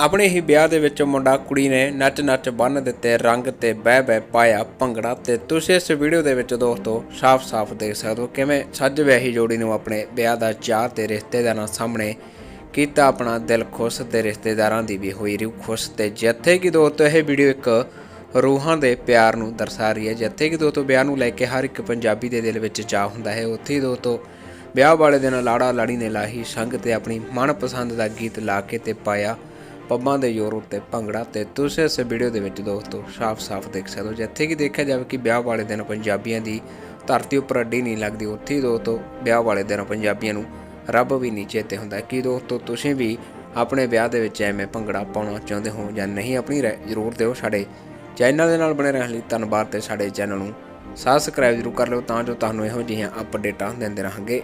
ਆਪਣੇ ਹੀ ਵਿਆਹ ਦੇ ਵਿੱਚ ਮੁੰਡਾ ਕੁੜੀ ਨੇ ਨੱਚ-ਨੱਚ ਬੰਨ ਦਿੱਤੇ, ਰੰਗ ਤੇ ਬਹਿ ਬਹਿ ਪਾਇਆ ਭੰਗੜਾ ਤੇ ਤੁਸੀਂ ਇਸ ਵੀਡੀਓ ਦੇ ਵਿੱਚ ਦੋਸਤੋ ਸਾਫ਼-ਸਾਫ਼ ਦੇਖ ਸਕਦੇ ਹੋ ਕਿਵੇਂ ਸੱਜ ਵਿਆਹੀ ਜੋੜੀ ਨੂੰ ਆਪਣੇ ਵਿਆਹ ਦਾ ਚਾਅ ਤੇ ਰਿਸ਼ਤੇਦਾਰਾਂ ਸਾਹਮਣੇ ਕੀਤਾ ਆਪਣਾ ਦਿਲ ਖੁਸ਼ ਤੇ ਰਿਸ਼ਤੇਦਾਰਾਂ ਦੀ ਵੀ ਹੋਈ ਰੂਹ ਖੁਸ਼ ਤੇ ਜਿੱਥੇ ਕਿ ਦੋਸਤੋ ਇਹ ਵੀਡੀਓ ਇੱਕ ਰੂਹਾਂ ਦੇ ਪਿਆਰ ਨੂੰ ਦਰਸਾ ਰਹੀ ਹੈ, ਜਿੱਥੇ ਕਿ ਦੋਸਤੋ ਵਿਆਹ ਨੂੰ ਲੈ ਕੇ ਹਰ ਇੱਕ ਪੰਜਾਬੀ ਦੇ ਦਿਲ ਵਿੱਚ ਚਾਹ ਹੁੰਦਾ ਹੈ। ਉੱਥੇ ਹੀ ਦੋਸਤੋ ਵਿਆਹ ਵਾਲੇ ਦਿਨ ਲਾੜਾ ਲਾੜੀ ਨੇ ਲਾਹੀ ਸੰਗ ਤੇ ਆਪਣੀ ਮਨਪਸੰਦ ਦਾ ਗੀਤ ਲਾ ਕੇ ਤੇ ਪਾਇਆ ਪੱਬਾਂ ਦੇ ਜ਼ੋਰ ਉੱਤੇ ਭੰਗੜਾ ਤੇ ਤੁਸੀਂ ਇਸ ਵੀਡੀਓ ਦੇ ਵਿੱਚ ਦੋਸਤੋ ਸਾਫ਼-ਸਾਫ਼ ਦੇਖ ਸਕਦੇ ਹੋ। ਜਿੱਥੇ ਕਿ ਦੇਖਿਆ ਜਾਵੇ ਕਿ ਵਿਆਹ ਵਾਲੇ ਦਿਨ ਪੰਜਾਬੀਆਂ ਦੀ ਧਰਤੀ ਉੱਪਰ ਅੱਡੀ ਨਹੀਂ ਲੱਗਦੀ, ਉੱਥੇ ਹੀ ਦੋਸਤੋ ਵਿਆਹ ਵਾਲੇ ਦਿਨ ਪੰਜਾਬੀਆਂ ਨੂੰ ਰੱਬ ਵੀ ਨਹੀਂ ਚੇਤੇ ਹੁੰਦਾ ਕੀ ਦੋਸਤੋ ਤੁਸੀਂ ਵੀ ਆਪਣੇ ਵਿਆਹ ਦੇ ਵਿੱਚ ਐਵੇਂ ਭੰਗੜਾ ਪਾਉਣਾ ਚਾਹੁੰਦੇ ਹੋ ਜਾਂ ਨਹੀਂ। ਆਪਣੀ ਰਾਏ ਜ਼ਰੂਰ ਦਿਓ ਸਾਡੇ ਚੈਨਲ ਦੇ ਨਾਲ ਬਣੇ ਰਹਿਣ ਲਈ ਧੰਨਵਾਦ ਤੇ ਸਾਡੇ ਚੈਨਲ ਨੂੰ ਸਬਸਕ੍ਰਾਈਬ ਜ਼ਰੂਰ ਕਰ ਲਿਓ ਤਾਂ ਜੋ ਤੁਹਾਨੂੰ ਇਹੋ ਜਿਹੀਆਂ ਅਪਡੇਟਾਂ ਦਿੰਦੇ ਰਹਾਂਗੇ।